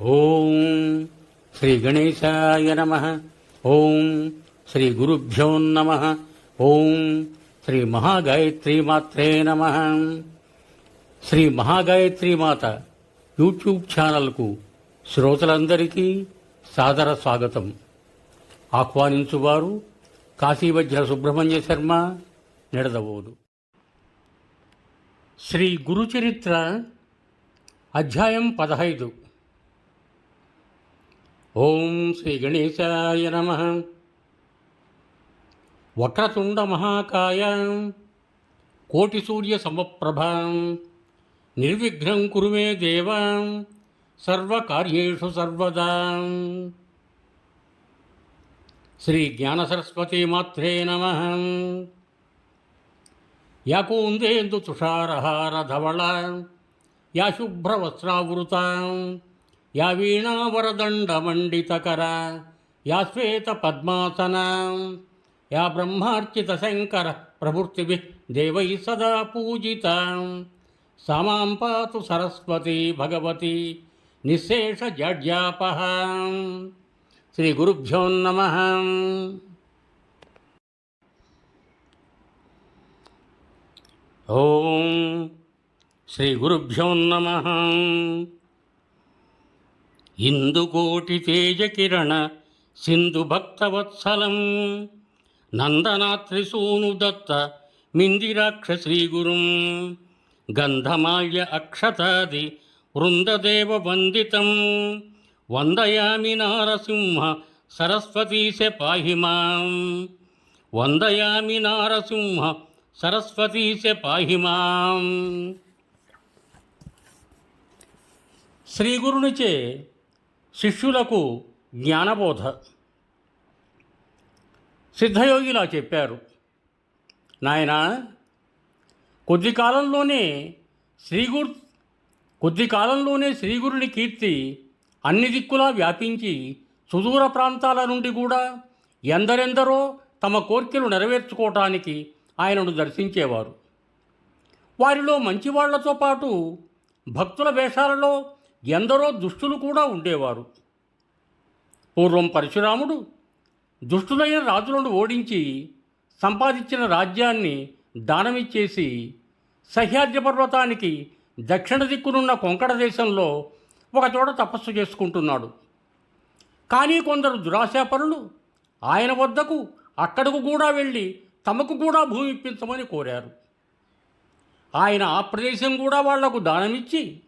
ఓం శ్రీ గణేశాయ నమ. ఓం శ్రీ గురుభ్యో నమ. ఓం శ్రీ మహాగాయత్రి మాత్రే నమ. శ్రీ మహాగాయత్రి మాత యూట్యూబ్ ఛానల్కు శ్రోతలందరికీ సాదర స్వాగతం. ఆహ్వానించువారు కాశీవజ్ర సుబ్రహ్మణ్య శర్మ నిడదవోదు. శ్రీ గురుచరిత్ర అధ్యాయం పదహైదు. ఓం శ్రీ గణేశాయ నమ. వక్రతుండ మహాకాయ కోటి సూర్య సమప్రభ నిర్విఘ్నం కురు మే దేవ సర్వకార్యేషు సర్వదా. శ్రీ జ్ఞాన సరస్వతి మాత్రే నమ. యాకూందేందు తుషారహారధవళ తుషారహార యా శుభ్రవస్త్రావృత యా వీణావరదండమండితకర యా శ్వేత పద్మాసన. యా బ్రహ్మార్చిత శంకర ప్రభృతిభి దేవై సదా పూజిత. సమాం పాతు సరస్వతి భగవతి నిశేష జాడ్యాపహ శ్రీ గురుభ్యో నమ. ఓం శ్రీ గురుభ్యో నమ. ఇందుకోటి తేజకిరణ సింధు భక్తవత్సలం. నందనాత్రిసూను దత్త మిందిరాక్ష శ్రీగురుం గంధమాల్య అక్షతాది వృందదేవ వందితం. వందయామి నారసింహ సరస్వతీశ పాహిమాం వందయామి నారసింహ సరస్వతీశ పాహిమాం శ్రీగురునిచే శిష్యులకు జ్ఞానబోధ. సిద్ధయోగిలా చెప్పారు. నాయన కొద్ది కాలంలోనే శ్రీగురు కొద్ది కాలంలోనే శ్రీగురుని కీర్తి అన్ని దిక్కులా వ్యాపించి సుదూర ప్రాంతాల నుండి కూడా ఎందరెందరో తమ కోర్కెలు నెరవేర్చుకోవటానికి ఆయనను దర్శించేవారు. వారిలో మంచివాళ్ళతో పాటు భక్తుల వేషాలలో ఎందరో దుష్టులు కూడా ఉండేవారు. పూర్వం పరశురాముడు దుష్టులైన రాజులను ఓడించి సంపాదించిన రాజ్యాన్ని దానమిచ్చేసి సహ్యాద్రి పర్వతానికి దక్షిణ దిక్కునున్న కొంకణ దేశంలో ఒకచోట తపస్సు చేసుకుంటున్నాడు. కానీ కొందరు దురాశాపరులు ఆయన వద్దకు అక్కడకు కూడా వెళ్ళి తమకు కూడా భూమి ఇప్పించమని కోరారు. ఆయన ఆ ప్రదేశం కూడా వాళ్ళకు దానమిచ్చి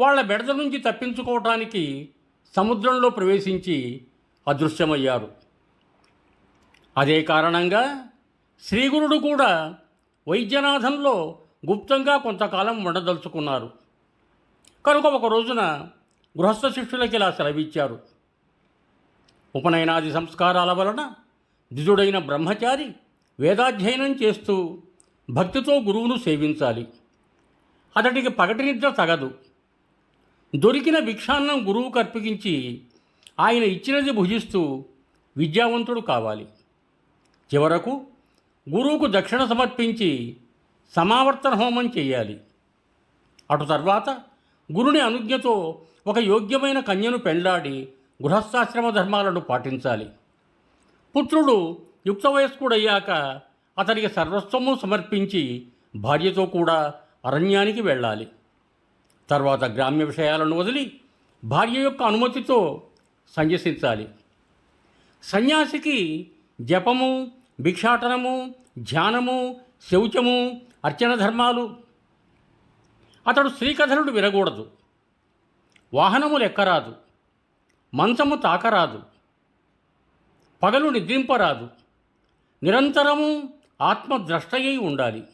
వాళ్ళ బెడద నుంచి తప్పించుకోవటానికి సముద్రంలో ప్రవేశించి అదృశ్యమయ్యారు. అదే కారణంగా శ్రీగురుడు కూడా వైద్యనాథంలో గుప్తంగా కొంతకాలం ఉండదలుచుకున్నారు. కనుక ఒక రోజున గృహస్థ శిష్యులకి ఇలా సెలవిచ్చారు. ఉపనయనాది సంస్కారాల వలన ద్విజుడైన బ్రహ్మచారి వేదాధ్యయనం చేస్తూ భక్తితో గురువును సేవించాలి. అతడికి పగటి నిద్ర తగదు. దొరికిన భిక్షాన్నం గురువుకు అర్పించి ఆయన ఇచ్చినది భుజిస్తూ విద్యావంతుడు కావాలి. చివరకు గురువుకు దక్షిణ సమర్పించి సమావర్తన హోమం చేయాలి. అటు తర్వాత గురుని అనుజ్ఞతో ఒక యోగ్యమైన కన్యను పెళ్ళాడి గృహస్థాశ్రమ ధర్మాలను పాటించాలి. పుత్రుడు యుక్త వయస్కుడయ్యాక అతనికి సర్వస్వము సమర్పించి భార్యతో కూడా అరణ్యానికి వెళ్ళాలి. తర్వాత గ్రామ్య విషయాలను వదిలి భార్య యొక్క అనుమతితో సన్యసించాలి సన్యాసికి జపము భిక్షాటనము ధ్యానము శౌచము అర్చన ధర్మాలు. అతడు శ్రీకథనుడు వినకూడదు. వాహనములు ఎక్కరాదు మంచము తాకరాదు. పగలు నిద్రింపరాదు. నిరంతరము ఆత్మద్రష్టయ్యి ఉండాలి.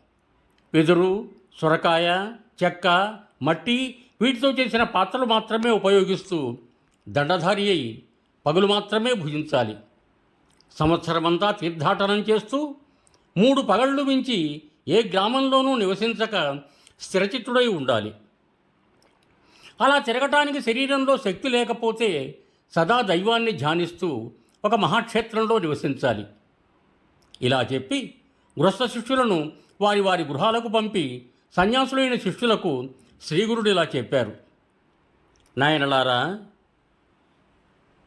వెదురు సొరకాయ చెక్క మట్టి వీటితో చేసిన పాత్రలు మాత్రమే ఉపయోగిస్తూ దండధారి అయి పగులు మాత్రమే భుజించాలి. సంవత్సరమంతా తీర్థాటనం చేస్తూ మూడు పగళ్ళు మించి ఏ గ్రామంలోనూ నివసించక స్థిరచిత్తుడై ఉండాలి. అలా తిరగటానికి శరీరంలో శక్తి లేకపోతే సదా దైవాన్ని ధ్యానిస్తూ ఒక మహాక్షేత్రంలో నివసించాలి. ఇలా చెప్పి గృహస్థ శిష్యులను వారి వారి గృహాలకు పంపి సన్యాసులైన శిష్యులకు శ్రీగురుడు ఇలా చెప్పారు. నాయనలారా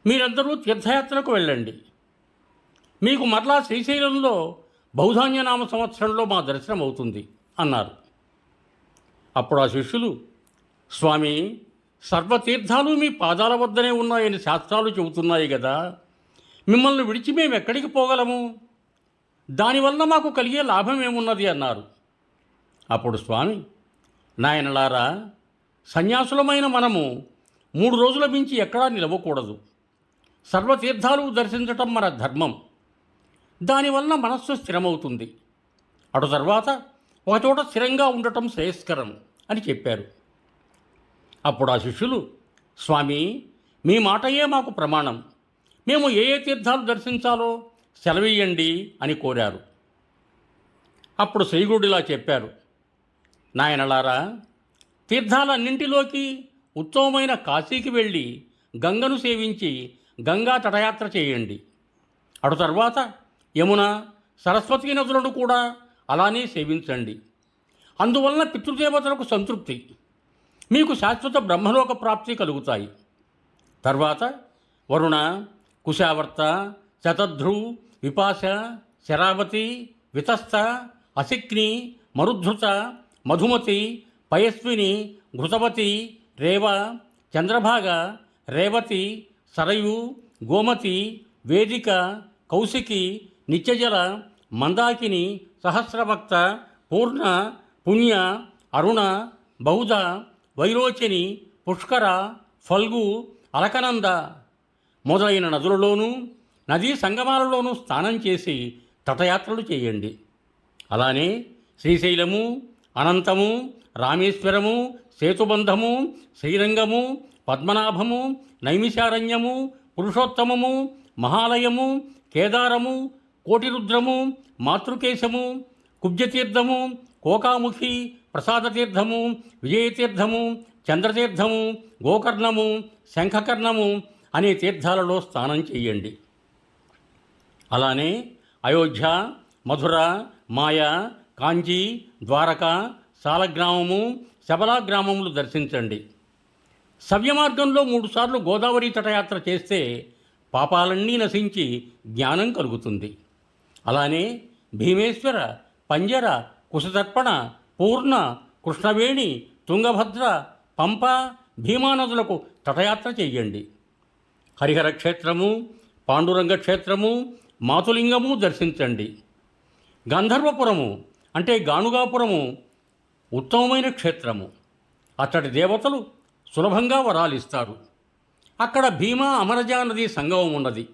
మీరందరూ తీర్థయాత్రకు వెళ్ళండి. మీకు మరలా శ్రీశైలంలో బౌధాన్యనామ సంవత్సరంలో మా దర్శనం అవుతుంది అన్నారు. అప్పుడు ఆ శిష్యులు స్వామి సర్వతీర్థాలు మీ పాదాల వద్దనే ఉన్నాయని శాస్త్రాలు చెబుతున్నాయి కదా మిమ్మల్ని విడిచి మేము ఎక్కడికి పోగలము? దానివల్ల మాకు కలిగే లాభం ఏమున్నది? అన్నారు. అప్పుడు స్వామి నాయనలారా సన్యాసులమైన మనము మూడు రోజుల మించి ఎక్కడా నిలవకూడదు. సర్వతీర్థాలు దర్శించటం మన ధర్మం. దానివల్ల మనస్సు స్థిరమవుతుంది. అటు తర్వాత ఒకచోట స్థిరంగా ఉండటం శ్రేయస్కరం అని చెప్పారు. అప్పుడు ఆ శిష్యులు స్వామి మీ మాటయే మాకు ప్రమాణం. మేము ఏ ఏ తీర్థాలు దర్శించాలో సెలవీయండి అని కోరారు. అప్పుడు శ్రీగుడిలా చెప్పారు. నాయనలారా తీర్థాలన్నింటిలోకి ఉత్తమమైన కాశీకి వెళ్ళి గంగను సేవించి గంగా తటయాత్ర చేయండి. అటు తర్వాత యమున సరస్వతి నదులను కూడా అలానే సేవించండి. అందువలన పితృదేవతలకు సంతృప్తి. మీకు శాశ్వత బ్రహ్మలోక ప్రాప్తి కలుగుతాయి. తర్వాత వరుణ కుశావర్త శతధ్రు విపాశ శరావతి వితస్థ అసిక్ని మరుధృత మధుమతి పయస్విని ఘృతవతి రేవ చంద్రభాగ రేవతి సరయు గోమతి వేదిక కౌశికి నిత్యజల మందాకిని సహస్రభక్త పూర్ణ పుణ్య అరుణ బౌధ వైరోచిని పుష్కర ఫల్గు అలకనంద మొదలైన నదులలోనూ నదీ సంగమాలలోనూ స్నానం చేసి తటయాత్రలు చేయండి. అలానే శ్రీశైలము అనంతము రామేశ్వరము సేతుబంధము శ్రీరంగము పద్మనాభము నైమిషారణ్యము పురుషోత్తమము మహాలయము కేదారము కోటిరుద్రము మాతృకేశము కుబ్జతీర్థము కోకాముఖి ప్రసాదతీర్థము విజయతీర్థము చంద్రతీర్థము గోకర్ణము శంఖకర్ణము అనే తీర్థాలలో స్నానం చేయండి. అలానే అయోధ్య మధుర మాయ కాంజీ ద్వారక సాలగ్రామము శబలా గ్రామములు దర్శించండి. సవ్యమార్గంలో మూడుసార్లు గోదావరి తటయాత్ర చేస్తే పాపాలన్నీ నశించి జ్ఞానం కలుగుతుంది. అలానే భీమేశ్వర పంజర కుశతర్పణ పూర్ణ కృష్ణవేణి తుంగభద్ర పంప భీమానదులకు తటయాత్ర చెయ్యండి హరిహర క్షేత్రము పాండురంగ క్షేత్రము మాతులింగము దర్శించండి. గంధర్వపురము అంటే గానుగాపురము ఉత్తమమైన క్షేత్రము. అతడి దేవతలు సులభంగా వరాలిస్తారు. అక్కడ భీమా అమరజా నది సంగమం ఉన్నది.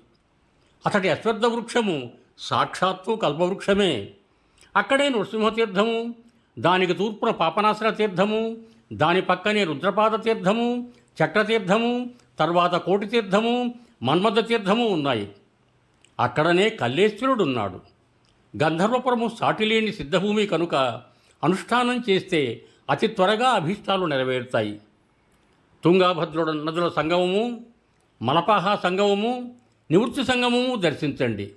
అతడి అశ్వత్థ వృక్షము సాక్షాత్తు కల్పవృక్షమే. అక్కడే నృసింహతీర్థము దానికి తూర్పున పాపనాశన తీర్థము దాని పక్కనే రుద్రపాద తీర్థము చక్రతీర్థము తర్వాత కోటి తీర్థము మన్మథ తీర్థము ఉన్నాయి. అక్కడనే కల్లేశ్వరుడున్నాడు. గంధర్వపురము సాటిలేని సిద్ధభూమి కనుక అనుష్ఠానం చేస్తే అతి త్వరగా అభీష్టాలు నెరవేరుతాయి. తుంగాభద్రుడు నదుల సంగమము మలపాహ సంగమము నివృత్తి సంగమము దర్శించండి.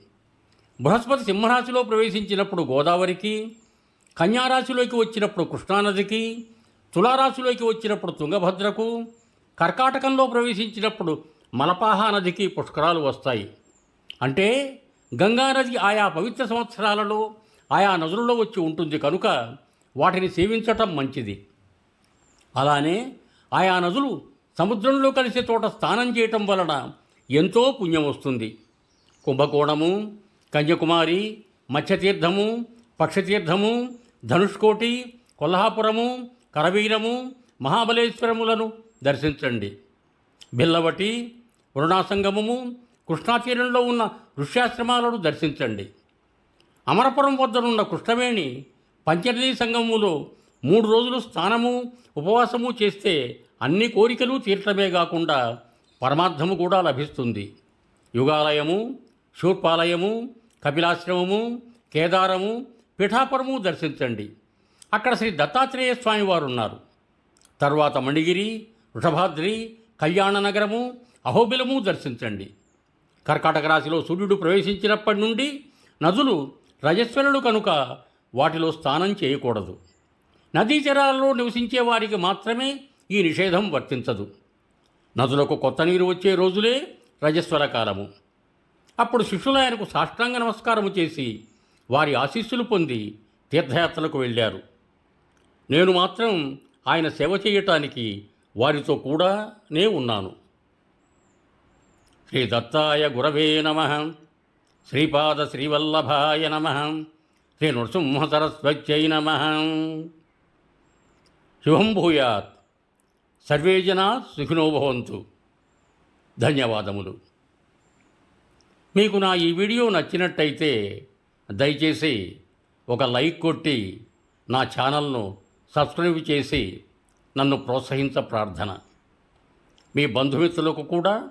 బృహస్పతి సింహరాశిలో ప్రవేశించినప్పుడు గోదావరికి కన్యారాశిలోకి వచ్చినప్పుడు కృష్ణానదికి తులారాశిలోకి వచ్చినప్పుడు తుంగభద్రకు కర్కాటకంలో ప్రవేశించినప్పుడు మలపాహ నదికి పుష్కరాలు వస్తాయి. అంటే గంగానది ఆయా పవిత్ర సంవత్సరాలలో ఆయా నదులలో వచ్చి ఉంటుంది కనుక వాటిని సేవించటం మంచిది. అలానే ఆయా నదులు సముద్రంలో కలిసే చోట స్నానం చేయటం వలన ఎంతో పుణ్యం వస్తుంది. కుంభకోణము కన్యాకుమారి మత్స్యతీర్థము పక్షతీర్థము ధనుష్కోటి కొల్హాపురము కరవీరము మహాబలేశ్వరములను దర్శించండి. బిల్లవటి వరుణాసంగమము కృష్ణాతీరంలో ఉన్న ఋష్యాశ్రమాలను దర్శించండి. అమరపురం వద్దనున్న కృష్ణవేణి పంచనదీ సంగములో మూడు రోజులు స్నానము ఉపవాసము చేస్తే అన్ని కోరికలు తీర్చడమే కాకుండా పరమార్థము కూడా లభిస్తుంది. యుగాలయము శూర్పాలయము కపిలాశ్రమము కేదారము పిఠాపురము దర్శించండి. అక్కడ శ్రీ దత్తాత్రేయ స్వామి వారు ఉన్నారు తర్వాత మణిగిరి వృషభాద్రి కళ్యాణ నగరము అహోబిలము దర్శించండి. కర్కాటక రాశిలో సూర్యుడు ప్రవేశించినప్పటి నుండి నదులు రజస్వరులు కనుక వాటిలో స్నానం చేయకూడదు. నదీ తీరాలలో నివసించే వారికి మాత్రమే ఈ నిషేధం వర్తించదు. నదులకు కొత్త నీరు వచ్చే రోజులే రజస్వర కాలము. అప్పుడు శిష్యులు ఆయనకు సాష్టాంగ నమస్కారము చేసి వారి ఆశీస్సులు పొంది తీర్థయాత్రలకు వెళ్ళారు. నేను మాత్రం ఆయన సేవ చేయటానికి వారితో కూడానే ఉన్నాను. శ్రీ దత్తాయ గురవే నమ. శ్రీపాద శ్రీవల్లభాయ నమ. శ్రీ నృసింహ సరస్వత్యై నమ. శుభం భూయాత్. సర్వే జనా సుఖినో భవంతు. ధన్యవాదములు. మీకు నా ఈ వీడియో నచ్చినట్టయితే దయచేసి ఒక లైక్ కొట్టి నా ఛానల్ను సబ్స్క్రైబ్ చేసి నన్ను ప్రోత్సహించ ప్రార్థన. మీ బంధుమిత్రులకు కూడా